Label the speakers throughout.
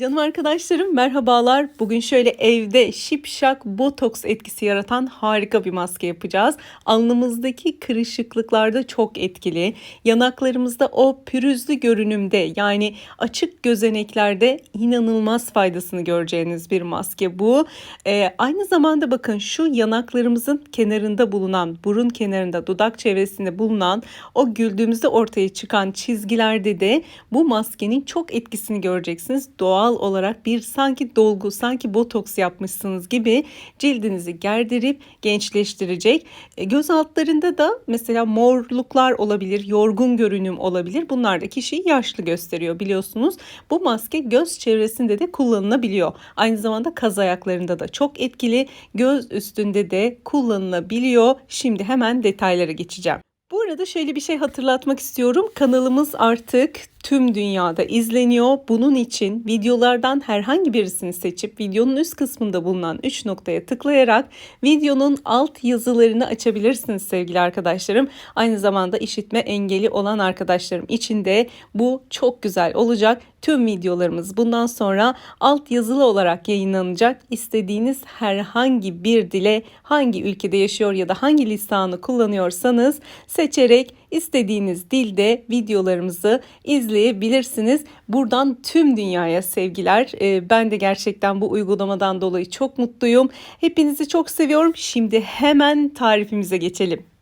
Speaker 1: Canım arkadaşlarım merhabalar. Bugün şöyle evde şipşak botoks etkisi yaratan harika bir maske yapacağız. Alnımızdaki kırışıklıklarda çok etkili. Yanaklarımızda o pürüzlü görünümde yani açık gözeneklerde inanılmaz faydasını göreceğiniz bir maske bu. Ee, aynı zamanda bakın şu yanaklarımızın kenarında bulunan, burun kenarında, dudak çevresinde bulunan o güldüğümüzde ortaya çıkan çizgilerde de bu maskenin çok etkisini göreceksiniz. Doğal olarak bir sanki dolgu, sanki botoks yapmışsınız gibi cildinizi gerdirip gençleştirecek. E, göz altlarında da mesela morluklar olabilir, yorgun görünüm olabilir. Bunlar da kişiyi yaşlı gösteriyor biliyorsunuz. Bu maske göz çevresinde de kullanılabiliyor. Aynı zamanda kaz ayaklarında da çok etkili. Göz üstünde de kullanılabiliyor. Şimdi hemen detaylara geçeceğim. Bu arada şöyle bir şey hatırlatmak istiyorum. Kanalımız artık tüm dünyada izleniyor. Bunun için videolardan herhangi birisini seçip videonun üst kısmında bulunan 3 noktaya tıklayarak videonun alt yazılarını açabilirsiniz sevgili arkadaşlarım. Aynı zamanda işitme engeli olan arkadaşlarım için de bu çok güzel olacak. Tüm videolarımız bundan sonra alt yazılı olarak yayınlanacak. İstediğiniz herhangi bir dile hangi ülkede yaşıyor ya da hangi lisanı kullanıyorsanız seçerek istediğiniz dilde videolarımızı izleyebilirsiniz. Buradan tüm dünyaya sevgiler. Ee, ben de gerçekten bu uygulamadan dolayı çok mutluyum. Hepinizi çok seviyorum. Şimdi hemen tarifimize geçelim.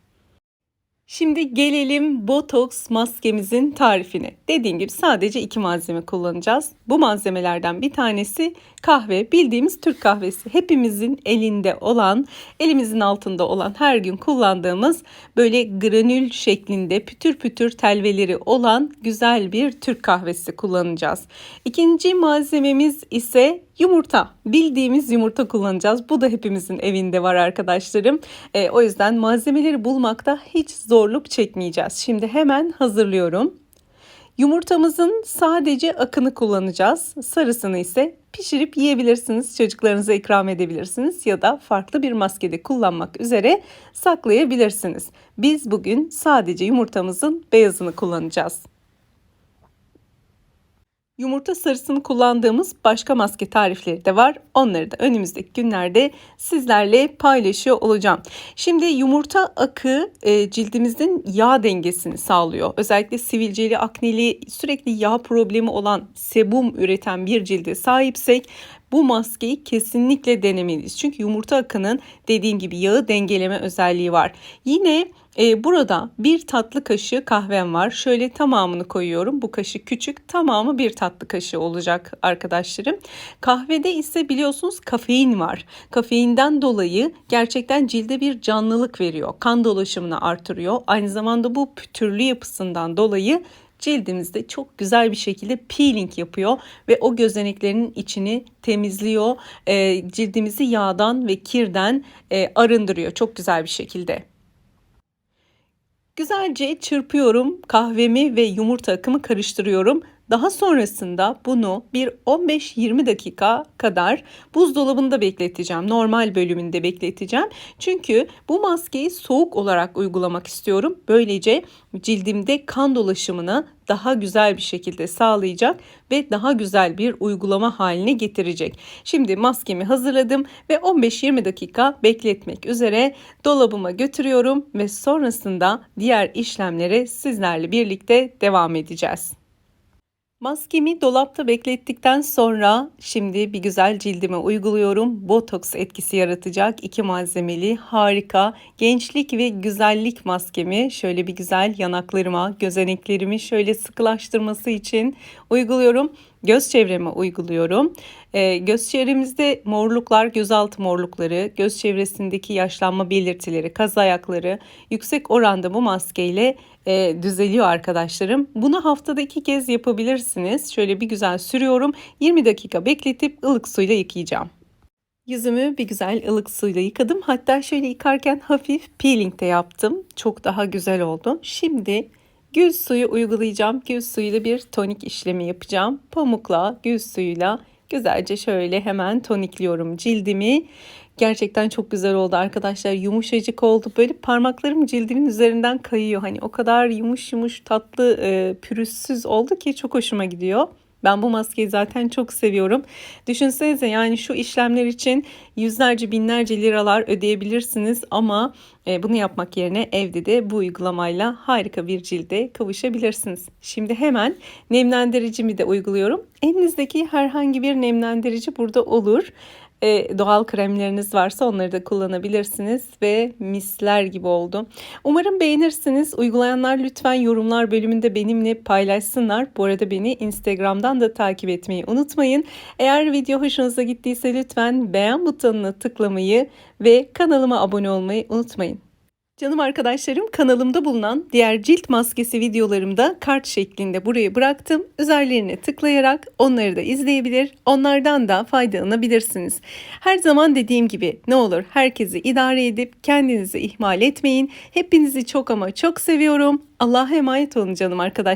Speaker 1: Şimdi gelelim botoks maskemizin tarifine. Dediğim gibi sadece iki malzeme kullanacağız. Bu malzemelerden bir tanesi kahve. Bildiğimiz Türk kahvesi. Hepimizin elinde olan, elimizin altında olan her gün kullandığımız böyle granül şeklinde pütür pütür telveleri olan güzel bir Türk kahvesi kullanacağız. İkinci malzememiz ise Yumurta. Bildiğimiz yumurta kullanacağız. Bu da hepimizin evinde var arkadaşlarım. E, o yüzden malzemeleri bulmakta hiç zorluk çekmeyeceğiz. Şimdi hemen hazırlıyorum. Yumurtamızın sadece akını kullanacağız. Sarısını ise pişirip yiyebilirsiniz. Çocuklarınıza ikram edebilirsiniz ya da farklı bir maskede kullanmak üzere saklayabilirsiniz. Biz bugün sadece yumurtamızın beyazını kullanacağız. Yumurta sarısını kullandığımız başka maske tarifleri de var. Onları da önümüzdeki günlerde sizlerle paylaşıyor olacağım. Şimdi yumurta akı e, cildimizin yağ dengesini sağlıyor. Özellikle sivilceli, akneli, sürekli yağ problemi olan sebum üreten bir cilde sahipsek bu maskeyi kesinlikle denemeliyiz. Çünkü yumurta akının dediğim gibi yağı dengeleme özelliği var. Yine e, burada bir tatlı kaşığı kahvem var. Şöyle tamamını koyuyorum. Bu kaşık küçük. Tamamı bir tatlı kaşığı olacak arkadaşlarım. Kahvede ise biliyorsunuz kafein var. Kafeinden dolayı gerçekten cilde bir canlılık veriyor. Kan dolaşımını artırıyor. Aynı zamanda bu pütürlü yapısından dolayı cildimizde çok güzel bir şekilde peeling yapıyor ve o gözeneklerin içini temizliyor. E, cildimizi yağdan ve kirden e, arındırıyor çok güzel bir şekilde. Güzelce çırpıyorum kahvemi ve yumurta akımı karıştırıyorum. Daha sonrasında bunu bir 15-20 dakika kadar buzdolabında bekleteceğim. Normal bölümünde bekleteceğim. Çünkü bu maskeyi soğuk olarak uygulamak istiyorum. Böylece cildimde kan dolaşımını daha güzel bir şekilde sağlayacak ve daha güzel bir uygulama haline getirecek. Şimdi maskemi hazırladım ve 15-20 dakika bekletmek üzere dolabıma götürüyorum ve sonrasında diğer işlemlere sizlerle birlikte devam edeceğiz. Maskemi dolapta beklettikten sonra şimdi bir güzel cildime uyguluyorum. Botoks etkisi yaratacak iki malzemeli harika gençlik ve güzellik maskemi şöyle bir güzel yanaklarıma, gözeneklerimi şöyle sıkılaştırması için uyguluyorum göz çevreme uyguluyorum. E, göz çevremizde morluklar, gözaltı morlukları, göz çevresindeki yaşlanma belirtileri, kaz ayakları yüksek oranda bu maskeyle e, düzeliyor arkadaşlarım. Bunu haftada iki kez yapabilirsiniz. Şöyle bir güzel sürüyorum. 20 dakika bekletip ılık suyla yıkayacağım. Yüzümü bir güzel ılık suyla yıkadım. Hatta şöyle yıkarken hafif peeling de yaptım. Çok daha güzel oldu. Şimdi Gül suyu uygulayacağım. Gül suyuyla bir tonik işlemi yapacağım. Pamukla, gül suyuyla güzelce şöyle hemen tonikliyorum cildimi. Gerçekten çok güzel oldu arkadaşlar. Yumuşacık oldu. Böyle parmaklarım cildimin üzerinden kayıyor. Hani o kadar yumuş yumuş tatlı e, pürüzsüz oldu ki çok hoşuma gidiyor. Ben bu maskeyi zaten çok seviyorum. Düşünsenize yani şu işlemler için yüzlerce binlerce liralar ödeyebilirsiniz ama e, bunu yapmak yerine evde de bu uygulamayla harika bir cilde kavuşabilirsiniz. Şimdi hemen nemlendiricimi de uyguluyorum. Elinizdeki herhangi bir nemlendirici burada olur. E, doğal kremleriniz varsa onları da kullanabilirsiniz ve misler gibi oldu. Umarım beğenirsiniz. Uygulayanlar lütfen yorumlar bölümünde benimle paylaşsınlar. Bu arada beni Instagram'dan da takip etmeyi unutmayın. Eğer video hoşunuza gittiyse lütfen beğen butonuna tıklamayı ve kanalıma abone olmayı unutmayın. Canım arkadaşlarım kanalımda bulunan diğer cilt maskesi videolarımda kart şeklinde buraya bıraktım. Üzerlerine tıklayarak onları da izleyebilir, onlardan da faydalanabilirsiniz. Her zaman dediğim gibi ne olur herkesi idare edip kendinizi ihmal etmeyin. Hepinizi çok ama çok seviyorum. Allah'a emanet olun canım arkadaşlar.